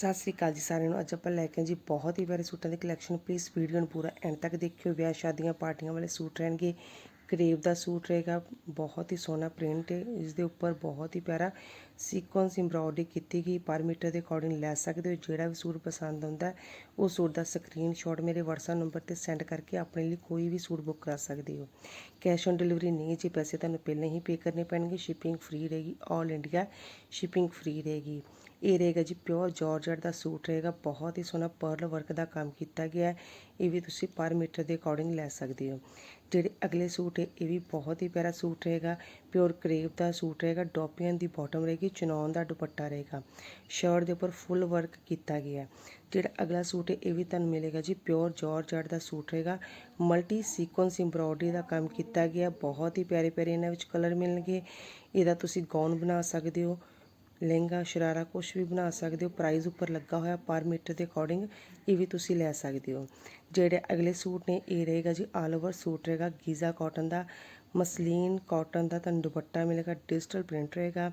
ਸਤਿ ਸ੍ਰੀ ਅਕਾਲ ਜੀ ਸਾਰਿਆਂ ਨੂੰ। ਅੱਜ ਆਪਾਂ ਲੈ ਕੇ ਜੀ ਬਹੁਤ ਹੀ ਪਿਆਰੇ ਸੂਟਾਂ ਦੀ ਕਲੈਕਸ਼ਨ ਪਲੀਜ਼ ਵੀਡੀਓ ਨੂੰ ਪੂਰਾ ਐਂਡ ਤੱਕ ਦੇਖਿਓ। ਵਿਆਹ ਸ਼ਾਦੀਆਂ, ਪਾਰਟੀਆਂ ਵਾਲੇ ਸੂਟ ਰਹਿਣਗੇ। ਕਰੇਬ ਦਾ ਸੂਟ ਰਹੇਗਾ। ਬਹੁਤ ਹੀ ਸੋਹਣਾ ਪ੍ਰਿੰਟ ਹੈ। ਇਸ ਦੇ ਉੱਪਰ ਬਹੁਤ ਹੀ ਪਿਆਰਾ ਸੀਕੁਐਂਸ ਐਮਬ੍ਰੋਇਡਰੀ ਕੀਤੀ ਗਈ। ਪਰ ਮੀਟਰ ਦੇ ਅਕੋਰਡਿੰਗ ਲੈ ਸਕਦੇ ਹੋ। ਜਿਹੜਾ ਵੀ ਸੂਟ ਪਸੰਦ ਆਉਂਦਾ ਉਹ ਸੂਟ ਦਾ ਸਕਰੀਨਸ਼ਾਟ ਮੇਰੇ WhatsApp ਨੰਬਰ ਤੇ ਸੈਂਡ ਕਰਕੇ ਆਪਣੇ ਲਈ ਕੋਈ ਵੀ ਸੂਟ ਬੁੱਕ ਕਰਾ ਸਕਦੇ ਹੋ। ਕੈਸ਼ ਔਨ ਡਿਲੀਵਰੀ ਨਹੀਂ ਜੀ। ਪੈਸੇ ਤੁਹਾਨੂੰ ਪਹਿਲਾਂ ਹੀ ਪੇ ਕਰਨੇ ਪੈਣਗੇ। ਸ਼ਿਪਿੰਗ ਫ੍ਰੀ ਰਹੇਗੀ। ਆਲ ਇੰਡੀਆ ਸ਼ਿਪਿੰਗ ਫ੍ਰੀ ਰਹੇਗੀ। ਇਹ ਰਹੇਗਾ ਜੀ ਪਿਓਰ ਜਾਰਜਟ ਦਾ ਸੂਟ ਰਹੇਗਾ। ਬਹੁਤ ਹੀ ਸੋਹਣਾ ਪਰਲ ਵਰਕ ਦਾ ਕੰਮ ਕੀਤਾ ਗਿਆ ਇਹ ਵੀ ਤੁਸੀਂ ਪਰ ਮੀਟਰ ਦੇ ਅਕੋਰਡਿੰਗ ਲੈ ਸਕਦੇ ਹੋ। ਜਿਹੜੇ ਅਗਲੇ ਸੂਟ ਹੈ, ਇਹ ਵੀ ਬਹੁਤ ਹੀ ਪਿਆਰਾ ਸੂਟ ਰਹੇਗਾ। ਪਿਓਰ ਕਰੇਪ ਦਾ ਸੂਟ ਰਹੇਗਾ। ਡੋਪੀਅਨ ਦੀ ਬਾਟਮ ਰਹੇਗੀ। ਚਨੌਨ ਦਾ ਦੁਪੱਟਾ ਰਹੇਗਾ। ਸ਼ਰਟ ਦੇ ਉੱਪਰ ਫੁੱਲ ਵਰਕ ਕੀਤਾ ਗਿਆ ਜਿਹੜਾ ਅਗਲਾ ਸੂਟ ਹੈ, ਇਹ ਵੀ ਤੁਹਾਨੂੰ ਮਿਲੇਗਾ ਜੀ। ਪਿਓਰ ਜਾਰਜਟ ਦਾ ਸੂਟ ਰਹੇਗਾ। ਮਲਟੀ ਸੀਕੁਐਂਸ ਐਮਬ੍ਰੋਇਡਰੀ ਦਾ ਕੰਮ ਕੀਤਾ ਗਿਆ ਬਹੁਤ ਹੀ ਪਿਆਰੇ ਪਿਆਰੇ ਇਹਨਾਂ ਵਿੱਚ ਕਲਰ ਮਿਲਣਗੇ। ਇਹਦਾ ਤੁਸੀਂ ਗਾਊਨ ਬਣਾ ਸਕਦੇ ਹੋ। ਲਹਿੰਗਾ, ਸ਼ਰਾਰਾ ਕੁਛ ਵੀ ਬਣਾ ਸਕਦੇ ਹੋ। ਪ੍ਰਾਈਜ਼ ਉੱਪਰ ਲੱਗਾ ਹੋਇਆ ਪਰ ਮੀਟਰ ਦੇ ਅਕੋਰਡਿੰਗ ਇਹ ਵੀ ਤੁਸੀਂ ਲੈ ਸਕਦੇ ਹੋ। ਜਿਹੜੇ ਅਗਲੇ ਸੂਟ ਨੇ, ਇਹ ਰਹੇਗਾ ਜੀ ਆਲ ਓਵਰ ਸੂਟ ਰਹੇਗਾ। ਗੀਜ਼ਾ ਕਾਟਨ ਦਾ, ਮਸਲੀਨ ਕਾਟਨ ਦਾ ਤੁਹਾਨੂੰ ਦੁਪੱਟਾ ਮਿਲੇਗਾ ਡਿਜੀਟਲ ਪ੍ਰਿੰਟ ਰਹੇਗਾ।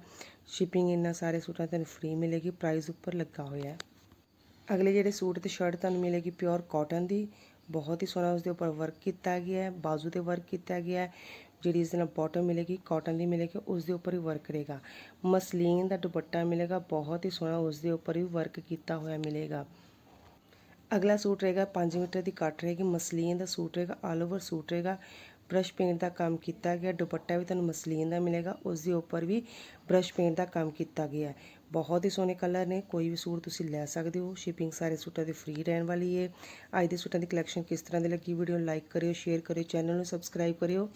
ਸ਼ਿਪਿੰਗ ਇਹਨਾਂ ਸਾਰੇ ਸੂਟਾਂ ਤੁਹਾਨੂੰ ਫ੍ਰੀ ਮਿਲੇਗੀ ਪ੍ਰਾਈਜ਼ ਉੱਪਰ ਲੱਗਾ ਹੋਇਆ ਹੈ। ਅਗਲੇ ਜਿਹੜੇ ਸੂਟ ਤੇ ਸ਼ਰਟ ਤੁਹਾਨੂੰ ਮਿਲੇਗੀ ਪਿਓਰ ਕਾਟਨ ਦੀ। ਬਹੁਤ ਹੀ ਸੋਹਣਾ ਉਸ ਦੇ ਉੱਪਰ ਵਰਕ ਕੀਤਾ ਗਿਆ ਹੈ, ਬਾਜ਼ੂ ਤੇ ਵਰਕ ਕੀਤਾ ਗਿਆ ਹੈ। ਜਿਹੜੀ ਇਸ ਦੇ ਨਾਲ ਬਾਟਮ ਮਿਲੇਗੀ ਕਾਟਨ ਦੀ ਮਿਲੇਗੀ, ਉਸ ਦੇ ਉੱਪਰ ਹੀ ਵਰਕ ਰਹੇਗਾ ਮਸਲੀਨ ਦਾ ਦੁਪੱਟਾ ਮਿਲੇਗਾ, ਬਹੁਤ ਹੀ ਸੋਹਣਾ ਉਸ ਦੇ ਉੱਪਰ ਵੀ ਵਰਕ ਕੀਤਾ ਹੋਇਆ ਮਿਲੇਗਾ। ਅਗਲਾ ਸੂਟ ਰਹੇਗਾ 5 ਮੀਟਰ ਦੀ ਕੱਟ ਰਹੇਗੀ, ਮਸਲੀਨ ਦਾ ਸੂਟ ਰਹੇਗਾ ਆਲ ਓਵਰ ਸੂਟ ਰਹੇਗਾ। ਬ੍ਰਸ਼ ਪੇਂਟ ਦਾ ਕੰਮ ਕੀਤਾ ਗਿਆ, ਦੁਪੱਟਾ ਵੀ ਤੁਹਾਨੂੰ ਮਸਲੀਨ ਦਾ ਮਿਲੇਗਾ, ਉਸ ਦੇ ਉੱਪਰ ਵੀ ਬ੍ਰਸ਼ ਪੇਂਟ ਦਾ ਕੰਮ ਕੀਤਾ ਗਿਆ। ਬਹੁਤ ਹੀ ਸੋਹਣੇ ਕਲਰ ਨੇ, ਕੋਈ ਵੀ ਸੂਟ ਤੁਸੀਂ ਲੈ ਸਕਦੇ ਹੋ ਸ਼ਿਪਿੰਗ ਸਾਰੇ ਸੂਟਾਂ ਦੀ ਫ੍ਰੀ ਰਹਿਣ ਵਾਲੀ ਹੈ ਅੱਜ ਦੇ ਸੂਟਾਂ ਦੀ ਕਲੈਕਸ਼ਨ ਕਿਸ ਤਰ੍ਹਾਂ ਦੀ ਲੱਗੀ ਵੀਡੀਓ ਨੂੰ ਲਾਈਕ ਕਰਿਓ ਸ਼ੇਅਰ ਕਰਿਓ ਚੈਨਲ ਨੂੰ ਸਬਸਕ੍ਰਾਈਬ ਕਰਿਓ।